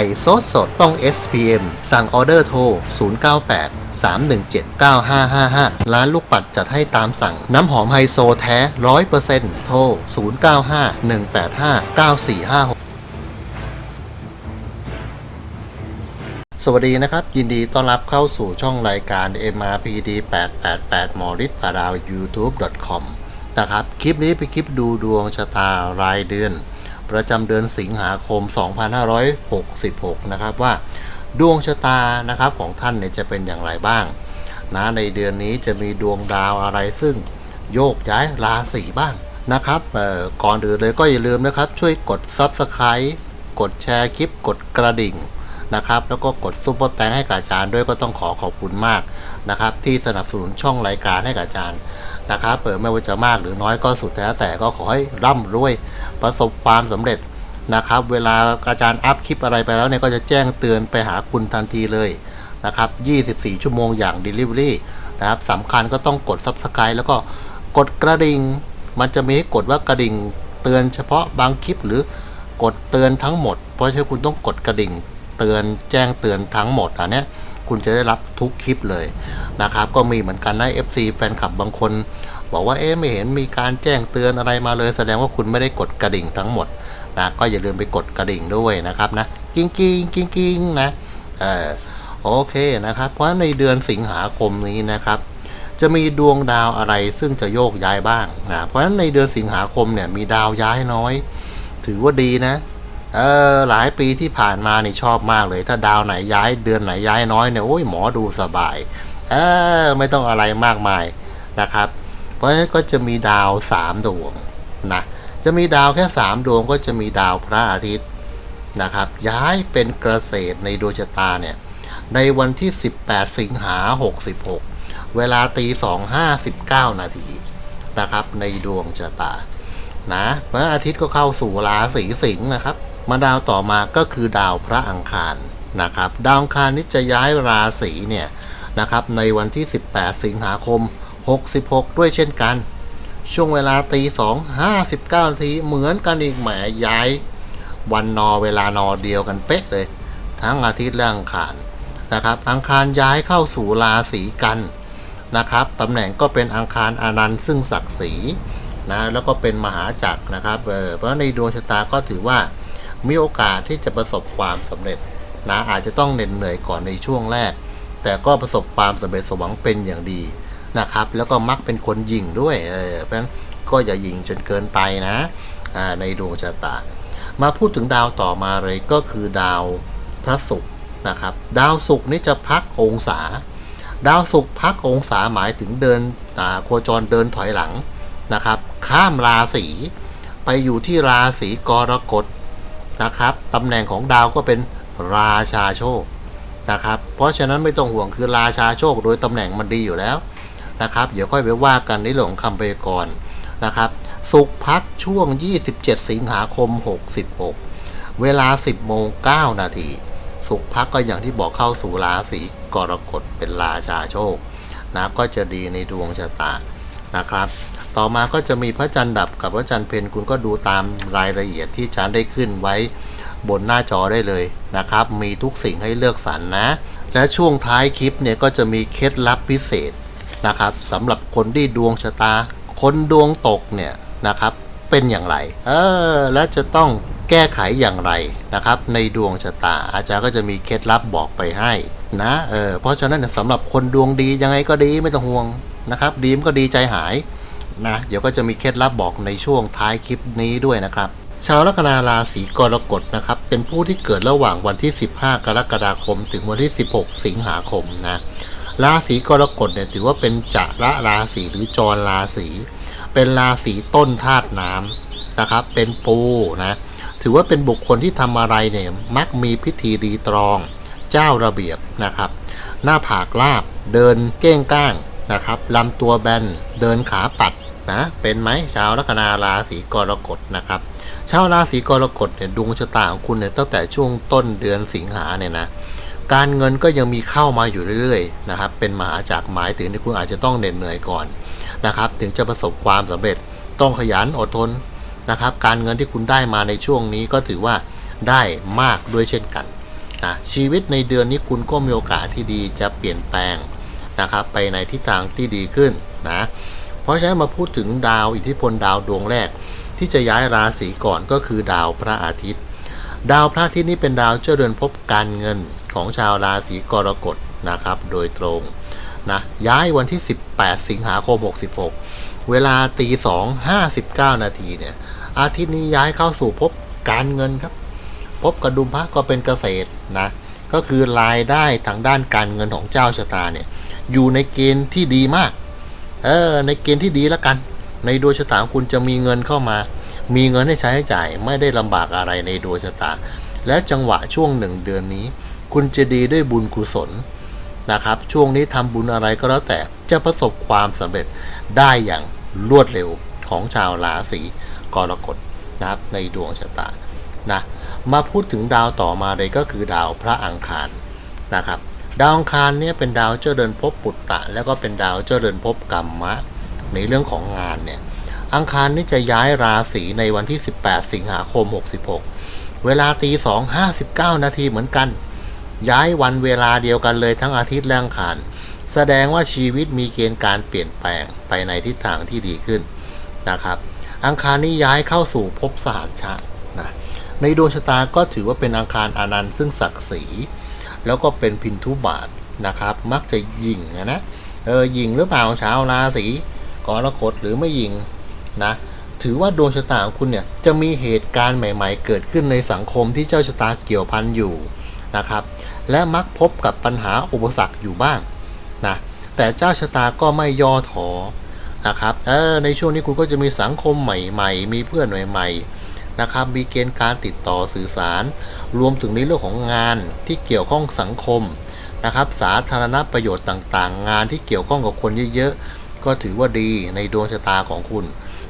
ไก่สดสดต้อง SPM สั่งออเดอร์โทร 098 317 9555 ร้านลูกปัดจัดให้ตามสั่ง น้ำหอมไฮโซแท้ 100%โทร 095 185 9456สวัสดีนะครับ ยินดีต้อนรับเข้าสู่ช่องรายการ MRPD 888หมอฤทธิ์ปาราว youtube.com นะครับ คลิปนี้เป็นคลิปดูดวงชะตารายเดือน ประจำเดือนสิงหาคม 2566 นะครับว่าดวงชะตานะครับของท่านเนี่ยจะเป็นอย่างไรบ้างนะในเดือนนี้จะมีดวงดาวอะไรซึ่งโยกย้ายราศีบ้างนะครับก่อนอื่นเลยก็อย่าลืมนะครับ ช่วยกด Subscribe กดแชร์คลิปกดกระดิ่งนะครับ แล้วก็กดซุปเปอร์แตงให้กับอาจารย์ด้วยก็ต้องขอขอบคุณมากนะครับ ที่สนับสนุนช่องรายการให้กับอาจารย์ นะครับเปิดไม่ว่าจะมากหรือน้อยก็สุดแล้แต่ก็ขอให้ร่ำรวยประสบความสำเร็จนะครับ เวลาอาจารย์อัพคลิปอะไรไปแล้วเนี่ยก็จะแจ้งเตือนไปหาคุณทันทีเลยนะครับ 24 ชั่วโมงอย่าง Delivery นะครับสำคัญก็ต้องกด Subscribe แล้วก็กดกระดิ่ง มันจะมีให้กดว่ากระดิ่งเตือนเฉพาะบางคลิปหรือกดเตือนทั้งหมด เพราะฉะนั้นคุณต้องกดกระดิ่ง เตือนแจ้งเตือนทั้งหมดอันเนี้ย คุณจะได้รับทุกคลิปเลยนะครับ ก็มีเหมือนกันนะ FC แฟนคลับบางคน บอกว่าเอ๊ะไม่เห็นมีการแจ้งเตือนอะไรมาเลย แสดงว่าคุณไม่ได้กดกระดิ่งทั้งหมดนะก็อย่าลืมไปกดกระดิ่งด้วยนะครับนะกิ้งกิ้งกิ้งกิ้งนะเออโอเคนะครับ เพราะในเดือนสิงหาคมนี้นะครับ จะมีดวงดาวอะไรซึ่งจะโยกย้ายบ้างนะเพราะฉะนั้นในเดือนสิงหาคมเนี่ยมีดาวย้ายน้อย ถือว่าดีนะ เออหลายปีที่ผ่านมานี่ชอบมากเลย ถ้าดาวไหนย้ายเดือนไหนย้ายน้อยเนี่ยโอ้ยหมอดูสบาย เออไม่ต้องอะไรมากมายนะครับ เพราะฉะนั้นก็จะมีดาวสามดวงนะจะมีดาวแค่สามดวงก็จะมีดาวพระอาทิตย์นะครับ ย้ายเป็นเกษตรในดวงชะตาเนี่ยในวันที่ 18 สิงหา 66 เวลาตี2:59 นาทีนะครับ ในดวงชะตานะพระอาทิตย์ก็เข้าสู่ราศีสิงห์นะครับ มาดาวต่อมาก็คือดาวพระอังคารนะครับ ดาวอังคารนี้จะย้ายราศีเนี่ยนะครับในวันที่ 18 สิงหาคม 66 ด้วยเช่นกัน ช่วงเวลาตี2 59นาทีเหมือนกันอีกแหมย้ายวันนอเวลานอเดียวกันเป๊ะเลย ทั้งอาทิตย์และอังคารนะครับ อังคารย้ายเข้าสู่ราศีกันนะครับตำแหน่งก็เป็นอังคารอานันต์ซึ่งศักดิ์ศรีนะแล้วก็เป็นมหาจักรนะครับเออเพราะในดวงชะตาก็ถือว่า มีโอกาสที่จะประสบความสำเร็จนะอาจจะต้องเหน็ดเหนื่อยก่อนในช่วงแรก แต่ก็ประสบความสำเร็จสมหวังเป็นอย่างดีนะครับ แล้วก็มักเป็นคนยิงด้วยเออเพราะฉะนั้นก็อย่ายิงจนเกินไปนะในดวงชะตา มาพูดถึงดาวต่อมาเลยก็คือดาวพระศุกร์นะครับ ดาวศุกร์นี่จะพักองศา ดาวศุกร์พักองศาหมายถึงเดินอ่าโคจรเดินถอยหลังนะครับ ข้ามราศีไปอยู่ที่ราศีกรกฎ นะครับตำแหน่งของดาวก็เป็นราชาโชคนะครับ เพราะฉะนั้นไม่ต้องห่วงคือราชาโชคโดยตำแหน่งมันดีอยู่แล้วนะครับ เดี๋ยวค่อยไปว่ากันในเรื่องของคำพยากรณ์นะครับ สุขพักช่วง 27 สิงหาคม 66 เวลา 10 โมง 9 นาที สุขพักก็อย่างที่บอกเข้าสู่ราศีกรกฎเป็นราชาโชคนะก็จะดีในดวงชะตานะครับ ต่อมาก็จะมีพระจันทร์ดับกับพระจันทร์เพนคุณก็ดูตามรายละเอียดที่อาจารย์ได้ขึ้นไว้บนหน้าจอได้เลยนะครับ มีทุกสิ่งให้เลือกสรรนะ และช่วงท้ายคลิปเนี่ยก็จะมีเคล็ดลับพิเศษนะครับสำหรับคนที่ดวงชะตา คนดวงตกเนี่ยนะครับ เป็นอย่างไร เออ และจะต้องแก้ไขอย่างไรนะครับ ในดวงชะตา อาจารย์ก็จะมีเคล็ดลับบอกไปให้นะเออเพราะฉะนั้นสำหรับคนดวงดียังไงก็ดีไม่ต้องห่วงนะครับ ดีมก็ดีใจหาย นะ เดี๋ยวก็จะมีเคล็ดลับบอกในช่วงท้ายคลิปนี้ด้วยนะครับ ชาวลัคนาราศีกรกฎนะครับ เป็นผู้ที่เกิดระหว่างวันที่ 15 กรกฎาคม ถึงวันที่ 16 สิงหาคมนะราศีกรกฎเนี่ยถือว่าเป็นจะระราศีหรือจรราศีเป็นราศีต้นธาตุน้ำนะครับ เป็นปูนะถือว่าเป็นบุคคลที่ทำอะไรเนี่ยมักมีพิธีรีตรอง เจ้าระเบียบนะครับ หน้าผากลาบ เดินเก้งก้างนะครับลำตัวแบน เดินขาปัด นะ เป็นไหมชาวลัคนาราศีกรกฎนะครับชาวราศีกรกฎเนี่ยดวงชะตาของคุณเนี่ยตั้งแต่ช่วงต้นเดือนสิงหาเนี่ยนะการเงินก็ยังมีเข้ามาอยู่เรื่อยๆนะครับ เป็นหมาจากหมายถึงที่คุณอาจจะต้องเหน็ดเหนื่อยก่อนนะครับ ถึงจะประสบความสำเร็จต้องขยันอดทนนะครับ การเงินที่คุณได้มาในช่วงนี้ก็ถือว่าได้มากด้วยเช่นกันนะชีวิตในเดือนนี้คุณก็มีโอกาสที่ดีจะเปลี่ยนแปลงนะครับ ไปในทิศทางที่ดีขึ้นนะ ราะฉะนั้นมาพูดถึงดาวอิทธิพลดาวดวงแรก ที่จะย้ายราศีก่อนก็คือดาวพระอาทิตย์ ดาวพระอาทิตย์นี้เป็นดาวเจ้าเรือนภพการเงินของชาวราศีกรกฎนะครับ โดยตรงนะย้ายวันที่ 18 สิงหาคม 66 เวลาตี2 59นาทีเนี่ยอาทิตย์นี้ย้ายเข้าสู่ภพการเงินครับภพกระดุมพระก็เป็นเกษตรนะก็คือรายได้ทางด้านการเงินของเจ้าชะตาเนี่ยอยู่ในเกณฑ์ที่ดีมาก เออในเกณฑ์ที่ดีแล้วกัน ในดวงชะตาคุณจะมีเงินเข้ามา มีเงินให้ใช้ให้จ่ายไม่ได้ลำบากอะไรในดวงชะตา และจังหวะช่วงหนึ่งเดือนนี้ คุณจะดีด้วยบุญกุศลนะครับ ช่วงนี้ทำบุญอะไรก็แล้วแต่จะประสบความสำเร็จได้อย่างรวดเร็วของชาวราศีกรกฎนะครับในดวงชะตานะมาพูดถึงดาวต่อมาเลยก็คือดาวพระอังคารนะครับ ดาวอังคารเนี่ยเป็นดาวเจ้าเดินภพปุตตะ แล้วก็เป็นดาวเจ้าเดินภพกรรมะ ในเรื่องของงานเนี่ยอังคารนี่จะย้ายราศีในวันที่ 18 สิงหาคม 66 เวลาตี2 59นาทีเหมือนกัน ย้ายวันเวลาเดียวกันเลยทั้งอาทิตย์และอังคาร แสดงว่าชีวิตมีเกณฑ์การเปลี่ยนแปลงไปในทิศทางที่ดีขึ้นนะครับ อังคารนี้ย้ายเข้าสู่ภพสหัชชะนะในดวงชะตาก็ถือว่าเป็นอังคารอานันต์ซึ่งศักดิ์ศรี แล้วก็เป็นพินทุบาทนะครับ มักจะยิงนะเออยิงหรือเปล่าชาวราศีกรกฎหรือไม่ยิงนะถือว่าดวงชะตาของคุณเนี่ยจะมีเหตุการณ์ใหม่ ๆ เกิดขึ้นในสังคมที่เจ้าชะตาเกี่ยวพันอยู่นะครับ และมักพบกับปัญหาอุปสรรคอยู่บ้างนะแต่เจ้าชะตาก็ไม่ย่อท้อนะครับเออในช่วงนี้คุณก็จะมีสังคมใหม่ ๆ มีเพื่อนใหม่ ๆ นะครับมีเกณฑ์การติดต่อสื่อสาร รวมถึงในเรื่องของงานที่เกี่ยวข้องสังคมนะครับ สาธารณประโยชน์ต่างๆ งานที่เกี่ยวข้องกับคนเยอะๆ ก็ถือว่าดีในดวงชะตาของคุณ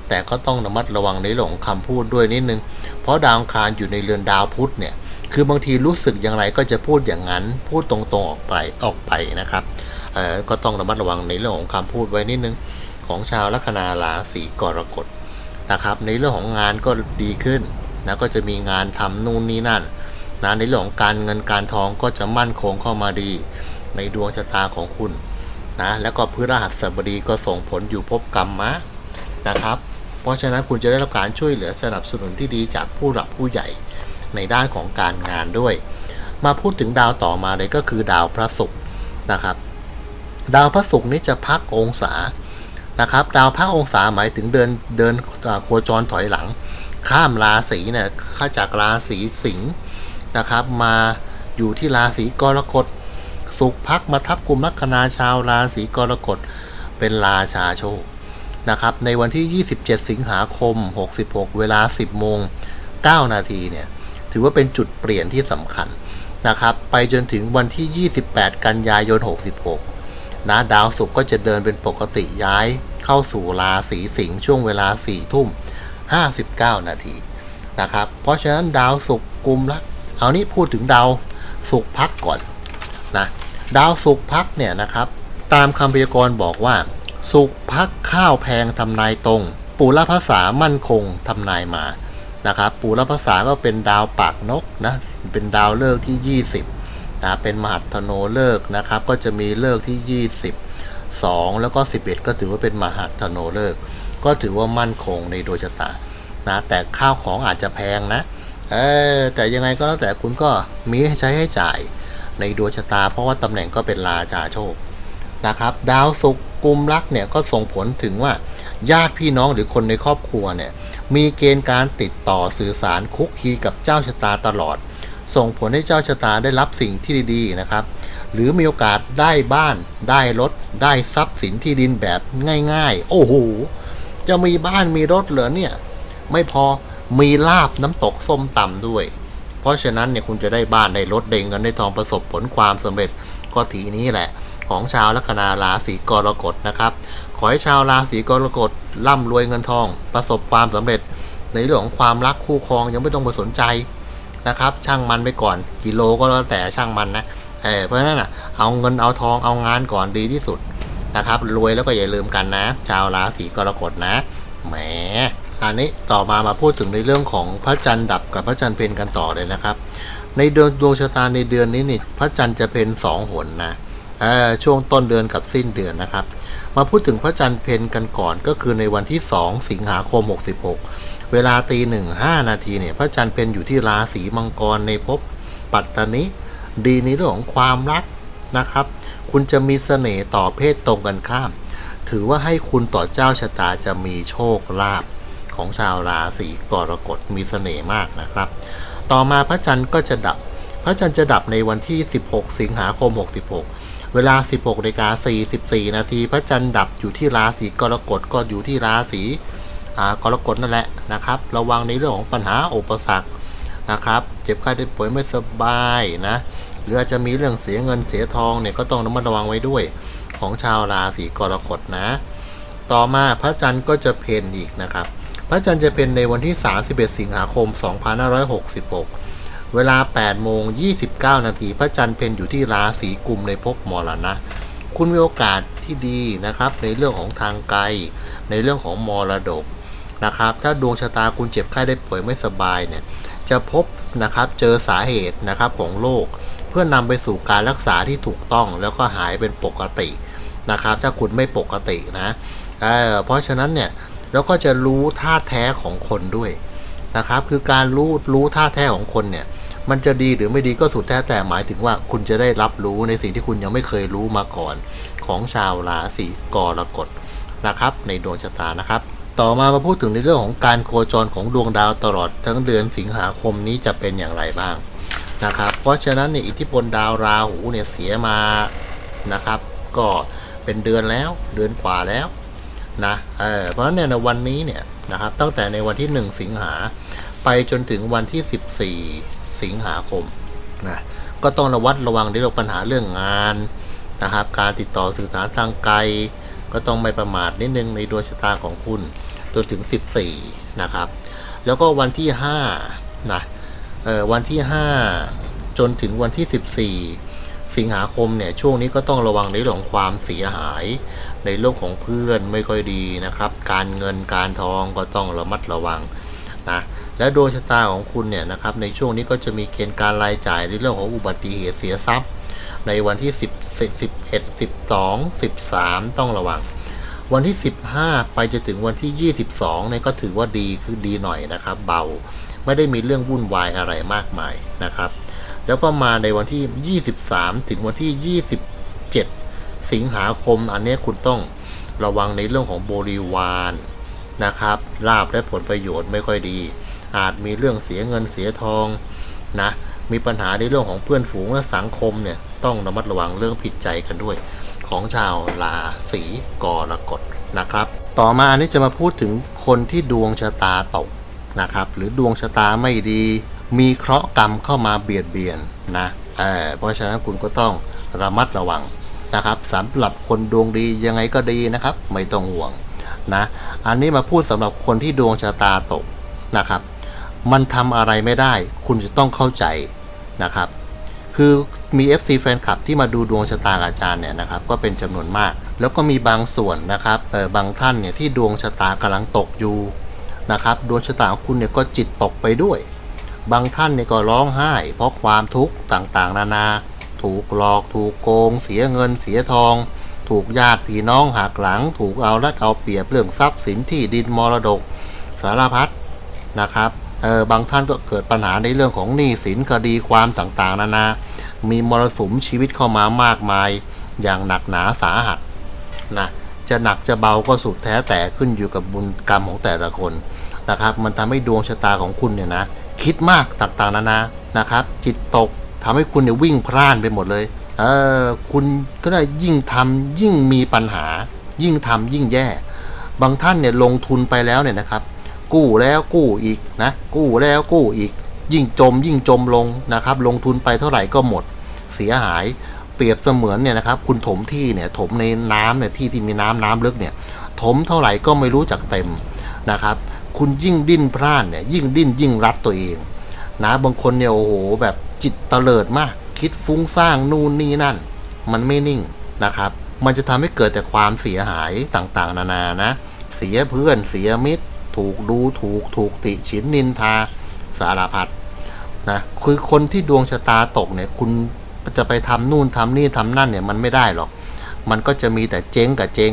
แต่ก็ต้องระมัดระวังในเรื่องของคำพูดด้วยนิดนึง เพราะดาวคารอยู่ในเรือนดาวพุธเนี่ยคือบางทีรู้สึกอย่างไรก็จะพูดอย่างนั้น พูดตรงๆออกไปออกไปนะครับเออก็ต้องระมัดระวังในเรื่องของคำพูดไว้นิดนึง ของชาวลัคนาราศีกรกฎ นะครับ ในเรื่องของงานก็ดีขึ้นนะก็จะมีงานทำนู่นนี่นั่นนะในเรื่องของการเงินการทองก็จะมั่นคงเข้ามาดี ในดวงชะตาของคุณนะแล้วก็พฤหัสบดีก็ส่งผลอยู่ภพกรรมมะนะครับ เพราะฉะนั้นคุณจะได้รับการช่วยเหลือสนับสนุนที่ดีจากผู้หลักผู้ใหญ่ในด้านของการงานด้วย มาพูดถึงดาวต่อมาเลยก็คือดาวพระศุกร์นะครับ ดาวพระศุกร์นี้จะพักองศา นะครับ ดาวพักองศาหมายถึงเดินเดินโคจรถอยหลัง ข้ามราศีเนี่ยข้าจากราศีสิงห์นะครับ มาอยู่ที่ราศีกรกฎสุขพักมาทับกลุ่มลัคนาชาวราศีกรกฎเป็นราชาโชคนะครับ ในวันที่ 27 สิงหาคม 66 เวลา 10 โมง 9 นาทีเนี่ย ถือว่าเป็นจุดเปลี่ยนที่สำคัญนะครับ ไปจนถึงวันที่ 28 กันยายน 66 นะดาวศุกร์ก็จะเดินเป็นปกติย้ายเข้าสู่ราศีสิงห์ช่วงเวลา4ทุ่ม59นาทีนะครับ เพราะฉะนั้นดาวศุกร์กลุ่มละเอานี้พูดถึงดาวศุกร์พักก่อนนะดาวศุกร์พักเนี่ยนะครับ ตามคำพยากรณ์บอกว่าศุกร์พักข้าวแพงทำนายตรงปุรภาษามั่นคงทำนายมานะครับปูรภาษาก็เป็นดาวปากนกนะเป็นดาวเลิกที่ 20 นะเป็นมหัตโนเลิกนะครับ ก็จะมีเลิกที่ 20 2 แล้วก็ 11 ก็ถือว่าเป็นมหัตโนเลิก ก็ถือว่ามั่นคงในดวงชะตานะแต่ข้าวของอาจจะแพงนะเออแต่ยังไงก็แล้วแต่คุณก็มีให้ใช้ให้จ่ายในดวงชะตา เพราะว่าตำแหน่งก็เป็นราชาโชคนะครับ ดาวศุกร์กุมรักเนี่ยก็ส่งผลถึงว่าญาติพี่น้องหรือคนในครอบครัวเนี่ยมีเกณฑ์การติดต่อสื่อสารคุกคีกับเจ้าชะตาตลอด ส่งผลให้เจ้าชะตาได้รับสิ่งที่ดีๆนะครับ หรือมีโอกาสได้บ้าน ได้รถ ได้ทรัพย์สินที่ดินแบบง่าย ๆ โอ้โห จะมีบ้านมีรถเหรอเนี่ย ไม่พอมีลาบน้ำตกส้มตำด้วย เพราะฉะนั้นเนี่ยคุณจะได้บ้านได้รถได้เงินได้ทองประสบผลความสำเร็จก็ทีนี้แหละ ของชาวลัคนาราศีกรกฎนะครับ ขอให้ชาวราศีกรกฎร่ำรวยเงินทอง ประสบความสำเร็จ ในเรื่องของความรักคู่ครองยังไม่ต้องไปสนใจ นะครับ ช่างมันไปก่อนกิโลก็แล้วแต่ช่างมันนะเออเพราะฉะนั้นอะเอาเงินเอาทองเอางานก่อนดีที่สุดนะครับรวยแล้วก็อย่าลืมกันนะ ชาวราศีกรกฎนะแหมอันนี้ต่อมามาพูดถึงในเรื่องของพระจันทร์ดับกับพระจันทร์เพนกันต่อเลยนะครับ ในเดือนดวงชะตาในเดือนนี้นี่พระจันทร์จะเป็นสองหนนะเออช่วงต้นเดือนกับสิ้นเดือนนะครับ มาพูดถึงพระจันทร์เพนกันก่อนก็คือในวันที่ 2 สิงหาคม 66 เวลาตีหนึ่งห้านาทีเนี่ย พระจันทร์เป็นอยู่ที่ราศีมังกรในภพปัตตานิดีในเรื่องของความรักนะครับ คุณจะมีเสน่ห์ต่อเพศตรงกันข้าม ถือว่าให้คุณต่อเจ้าชะตาจะมีโชคลาภของชาวราศีกรกฎมีเสน่ห์มากนะครับ ต่อมาพระจันทร์ก็จะดับ พระจันทร์จะดับในวันที่ 16 สิงหาคม 66 เวลา 16นาฬิกา44นาทีพระจันทร์ดับอยู่ที่ราศีกรกฎก็อยู่ที่ราศีากรกฎนั่นแหละนะครับ ระวังในเรื่องของปัญหาอุปสรรคนะครับ เจ็บไข้ได้ป่วยไม่สบายนะ หรืออาจจะมีเรื่องเสียเงินเสียทองเนี่ยก็ต้องระมัดระวังไว้ด้วยของชาวราศีกรกฎนะ ต่อมาพระจันทร์ก็จะเพนอีกนะครับ พระจันทร์จะเป็นในวันที่ 31 สิงหาคม 2566 เวลา 8 โมง 29 นาที พระจันทร์เพนอยู่ที่ราศีกุมในภพมรณะ คุณมีโอกาสที่ดีนะครับ ในเรื่องของทางไกล ในเรื่องของมรดก นะครับ ถ้าดวงชะตาคุณเจ็บไข้ได้ป่วยไม่สบายเนี่ยจะพบนะครับเจอสาเหตุนะครับของโรคเพื่อนำไปสู่การรักษาที่ถูกต้องแล้วก็หายเป็นปกตินะครับ ถ้าคุณไม่ปกตินะเออเพราะฉะนั้นเนี่ยเราก็จะรู้ท่าแท้ของคนด้วยนะครับ คือการรู้รู้ท่าแท้ของคนเนี่ยมันจะดีหรือไม่ดีก็สุดแท้แต่หมายถึงว่าคุณจะได้รับรู้ในสิ่งที่คุณยังไม่เคยรู้มาก่อน ของชาวราศีกรกฎนะครับ ในดวงชะตานะครับ ต่อมามาพูดถึงในเรื่องของการโคจรของดวงดาวตลอดทั้งเดือนสิงหาคมนี้จะเป็นอย่างไรบ้างนะครับ เพราะฉะนั้นเนี่ยอิทธิพลดาวราหูเนี่ยเสียมานะครับ ก็เป็นเดือนแล้วเดือนกว่าแล้วนะเเพราะฉะนั้นเนี่ยในวันนี้เนี่ยนะครับตั้งแต่ในวันที่ 1 สิงหาไปจนถึงวันที่ 14 สิงหาคมนะก็ต้องระวัดระวังในเรื่องปัญหาเรื่องงานนะครับ การติดต่อสื่อสารทางไกล ก็ต้องไม่ประมาทนิดนึงในดวงชะตาของคุณ จนถึง 14 นะครับ แล้วก็วันที่5นะเออวันที่ 5 จนถึงวันที่ 14 สิงหาคมเนี่ยช่วงนี้ก็ต้องระวังในเรื่องของความเสียหาย ในเรื่องของเพื่อนไม่ค่อยดีนะครับ การเงินการทองก็ต้องระมัดระวังนะและดวงชะตาของคุณเนี่ยนะครับในช่วงนี้ก็จะมีเกณฑ์การรายจ่ายในเรื่องของอุบัติเหตุเสียทรัพย์ ในวันที่ 10 11 12 13 ต้องระวัง วันที่ 15 ไปจะถึงวันที่ 22เนี่ยก็ถือว่าดีคือดีหน่อยนะครับ เบาไม่ได้มีเรื่องวุ่นวายอะไรมากมายนะครับ แล้วก็มาในวันที่ 23 ถึงวันที่ 27 สิงหาคม อันนี้คุณต้องระวังในเรื่องของบริวารนะครับลาบและผลประโยชน์ไม่ค่อยดี อาจมีเรื่องเสียเงินเสียทองนะมีปัญหาในเรื่องของเพื่อนฝูงและสังคมเนี่ยต้องระมัดระวังเรื่องผิดใจกันด้วย ของชาวราศีกรกฎนะครับ ต่อมาอันนี้จะมาพูดถึงคนที่ดวงชะตาตกนะครับ หรือดวงชะตาไม่ดี มีเคราะห์กรรมเข้ามาเบียดเบียนนะเออเพราะฉะนั้นคุณก็ต้องระมัดระวังนะครับสำหรับคนดวงดียังไงก็ดีนะครับ ไม่ต้องห่วงนะอันนี้มาพูดสำหรับคนที่ดวงชะตาตกนะครับ มันทำอะไรไม่ได้ คุณจะต้องเข้าใจนะครับ คือ มี FC แฟนคลับที่มาดูดวงชะตาอาจารย์เนี่ยนะครับก็เป็นจำนวนมาก แล้วก็มีบางส่วนนะครับเออบางท่านเนี่ยที่ดวงชะตากำลังตกอยู่นะครับดวงชะตาของคุณเนี่ยก็จิตตกไปด้วย บางท่านเนี่ยก็ร้องไห้ เพราะความทุกข์ต่างๆ นานา ถูกหลอกถูกโกง เสียเงิน เสียทอง ถูกญาติพี่น้องหักหลัง ถูกเอารัดเอาเปรียบเรื่องทรัพย์สินที่ดินมรดกสารพัดนะครับเออบางท่านก็เกิดปัญหาในเรื่องของหนี้สินคดีความต่างๆ นานา มีมรสุมชีวิตเข้ามามากมาย อย่างหนักหนาสาหัสนะจะหนักจะเบาก็สุดแท้แต่ขึ้นอยู่กับบุญกรรมของแต่ละคนนะครับ มันทำให้ดวงชะตาของคุณเนี่ยนะคิดมากต่างๆนานานะครับ จิตตกทำให้คุณเนี่ยวิ่งพล่านไปหมดเลยเออคุณก็ได้ยิ่งทำยิ่งมีปัญหา ยิ่งทำยิ่งแย่ บางท่านเนี่ยลงทุนไปแล้วเนี่ยนะครับ กู้แล้วกู้อีกนะกู้แล้วกู้อีก ยิ่งจมยิ่งจมลงนะครับ ลงทุนไปเท่าไหร่ก็หมดเสียหายเปรียบเสมือนเนี่ยนะครับ คุณถมที่เนี่ยถมในน้ำเนี่ยที่ที่มีน้ำน้ำลึกเนี่ย ถมเท่าไหร่ก็ไม่รู้จักเต็มนะครับ คุณยิ่งดิ้นพร่านเนี่ยยิ่งดิ้นยิ่งรัดตัวเองนะบางคนเนี่ยโอ้โหแบบจิตเตลิดมาก คิดฟุ้งซ่านนู่นนี่นั่น มันไม่นิ่งนะครับ มันจะทำให้เกิดแต่ความเสียหายต่างๆ นานานะ เสียเพื่อนเสียมิตร ถูกดูถูกถูกติฉินนินทาสารพัด นะคือคนที่ดวงชะตาตกเนี่ยคุณจะไปทำนู่นทำนี่ทำนั่นเนี่ยมันไม่ได้หรอก มันก็จะมีแต่เจ๊งกับเจ๊ง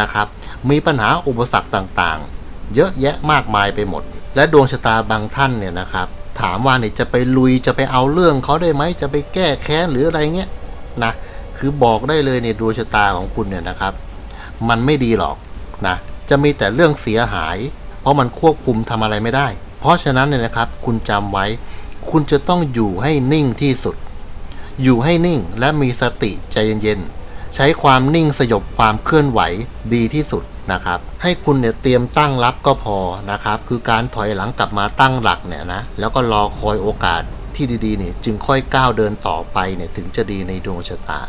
นะครับ มีปัญหาอุปสรรคต่างๆ เยอะแยะมากมายไปหมด และดวงชะตาบางท่านเนี่ยนะครับ ถามว่าเนี่ยจะไปลุยจะไปเอาเรื่องเขาได้ไหมจะไปแก้แค้นหรืออะไรเงี้ยนะคือบอกได้เลยเนี่ยดวงชะตาของคุณเนี่ยนะครับ มันไม่ดีหรอกนะจะมีแต่เรื่องเสียหาย เพราะมันควบคุมทำอะไรไม่ได้ เพราะฉะนั้นเนี่ยนะครับคุณจำไว้ คุณจะต้องอยู่ให้นิ่งที่สุด อยู่ให้นิ่งและมีสติใจเย็นๆ ใช้ความนิ่งสยบความเคลื่อนไหวดีที่สุดนะครับ ให้คุณเนี่ยเตรียมตั้งรับก็พอนะครับ คือการถอยหลังกลับมาตั้งหลักเนี่ยนะ แล้วก็รอคอยโอกาสที่ดีๆเนี่ยจึงค่อยก้าวเดินต่อไปเนี่ยถึงจะดีในดวงชะตา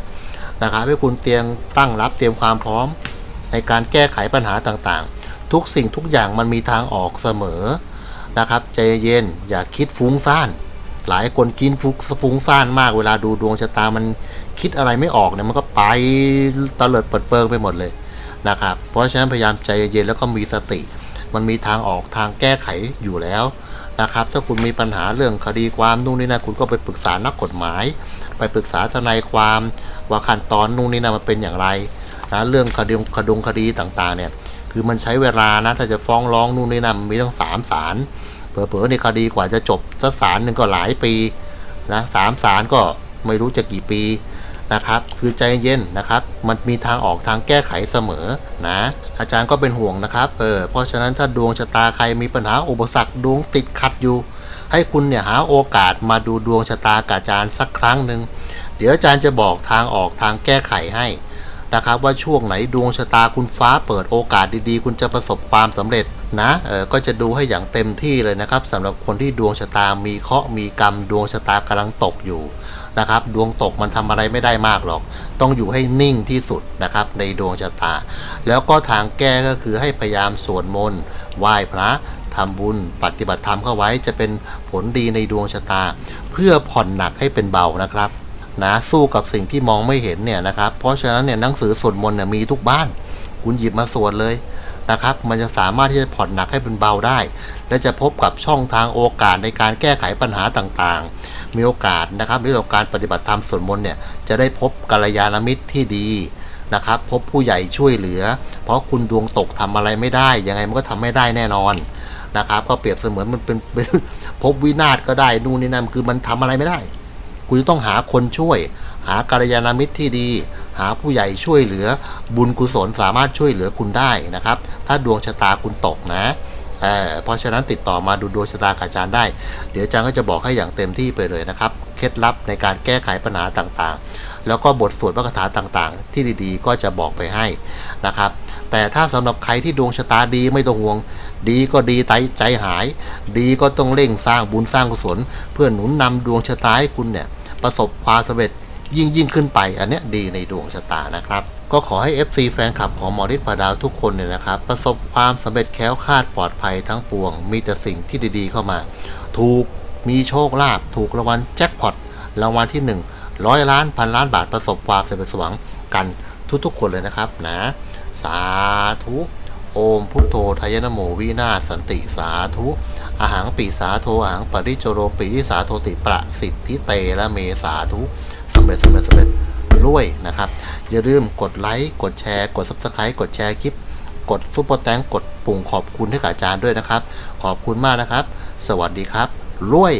นะครับ ให้คุณเตรียมตั้งรับเตรียมความพร้อม ในการแก้ไขปัญหาต่างๆ ทุกสิ่งทุกอย่างมันมีทางออกเสมอนะครับ ใจเย็นอย่าคิดฟุ้งซ่าน หลายคนกินฟุกฟุ้งซ่านมากเวลาดูดวงชะตามันคิดอะไรไม่ออกเนี่ยมันก็ไปตะเลิดเปิดเปิงไปหมดเลยนะครับ เพราะฉะนั้นพยายามใจเย็นแล้วก็มีสติ มันมีทางออกทางแก้ไขอยู่แล้วนะครับ ถ้าคุณมีปัญหาเรื่องคดีความนู่นนี่นะคุณก็ไปปรึกษานักกฎหมาย ไปปรึกษาทนายความว่าขั้นตอนนู่นนี่นะมันเป็นอย่างไรนะเรื่องคดีคดงคดีต่างๆเนี่ยคือมันใช้เวลานะถ้าจะฟ้องร้องนู่นนี่นะมันมีตั้งสามศาล เผลอๆในคดีกว่าจะจบสักศาลหนึ่งก็หลายปีนะสามศาลก็ไม่รู้จะกี่ปีนะครับ คือใจเย็นนะครับ มันมีทางออกทางแก้ไขเสมอนะ อาจารย์ก็เป็นห่วงนะครับ เออ เพราะฉะนั้นถ้าดวงชะตาใครมีปัญหาอุปสรรคดวงติดขัดอยู่ ให้คุณเนี่ยหาโอกาสมาดูดวงชะตากับอาจารย์สักครั้งหนึ่ง เดี๋ยวอาจารย์จะบอกทางออกทางแก้ไขให้นะครับ ว่าช่วงไหนดวงชะตาคุณฟ้าเปิดโอกาสดีๆ คุณจะประสบความสำเร็จ นะเออก็จะดูให้อย่างเต็มที่เลยนะครับสำหรับคนที่ดวงชะตามีเคราะห์มีกรรมดวงชะตากำลังตกอยู่นะครับดวงตกมันทำอะไรไม่ได้มากหรอก ต้องอยู่ให้นิ่งที่สุดนะครับในดวงชะตา แล้วก็ทางแก้ก็คือให้พยายามสวดมนต์ไหว้พระทำบุญปฏิบัติธรรมเข้าไว้จะเป็นผลดีในดวงชะตา เพื่อผ่อนหนักให้เป็นเบานะครับนะสู้กับสิ่งที่มองไม่เห็นเนี่ยนะครับเพราะฉะนั้นเนี่ยหนังสือสวดมนต์เนี่ยมีทุกบ้าน คุณหยิบมาสวดเลย นะครับ มันจะสามารถที่จะผ่อนหนักให้เป็นเบาได้ และจะพบกับช่องทางโอกาสในการแก้ไขปัญหาต่างๆ มีโอกาสนะครับในเรื่องการปฏิบัติธรรมสวดมนต์เนี่ยจะได้พบกัลยาณมิตรที่ดีนะครับ พบผู้ใหญ่ช่วยเหลือ เพราะคุณดวงตกทำอะไรไม่ได้ ยังไงมันก็ทำไม่ได้แน่นอนนะครับ ก็เปรียบเสมือนมันเป็นปนพบวินาศก็ได้นู่นนี่นั่นคือมันทำอะไรไม่ได้ คุณต้องหาคนช่วย หากัลยาณมิตรที่ดี หาผู้ใหญ่ช่วยเหลือบุญกุศลสามารถช่วยเหลือคุณได้นะครับ ถ้าดวงชะตาคุณตกนะเออเพราะฉะนั้นติดต่อมาดูดวงชะตาอาจารย์ได้ เดี๋ยวอาจารย์ก็จะบอกให้อย่างเต็มที่ไปเลยนะครับ เคล็ดลับในการแก้ไขปัญหาต่างๆ แล้วก็บทสวดพระคาถาต่างๆ ที่ดีๆ ก็จะบอกไปให้นะครับ แต่ถ้าสำหรับใครที่ดวงชะตาดีไม่ต้องห่วง ดีก็ดีใจใจหาย ดีก็ต้องเร่งสร้างบุญสร้างกุศล เพื่อหนุนนำดวงชะตาให้คุณเนี่ยประสบความสำเร็จ ยิ่งยิ่งขึ้นไป อันเนี้ยดีในดวงชะตานะครับ ก็ขอให้ FC แฟนคลับของหมอฤทธิ์ปาดาวทุกคนเนี่ยนะครับ ประสบความสำเร็จแค้วคาดปลอดภัยทั้งปวง มีแต่สิ่งที่ดีๆเข้ามา ถูกมีโชคลาภถูกรางวัลแจ็คพอตรางวัลที่ 1 ร้อยล้านพันล้านบาทประสบความสำเร็จสมหวังกันทุกๆ คนเลยนะครับนะสาธุโอมพุทโธทายนโมวินาสันติสาธุอาหังปีสาโทอาหังปริโจโรปีสาโทติประสิทธิเตละเมสาธุำเร็จสำเร็จสำเร็จรวยนะครับ อย่าลืมกดไลค์กดแชร์กด subscribe กดแชร์คลิป กดซุปเปอร์แตงกดปุ่มขอบคุณให้กับอาจารย์ด้วยนะครับ ขอบคุณมากนะครับ สวัสดีครับรวย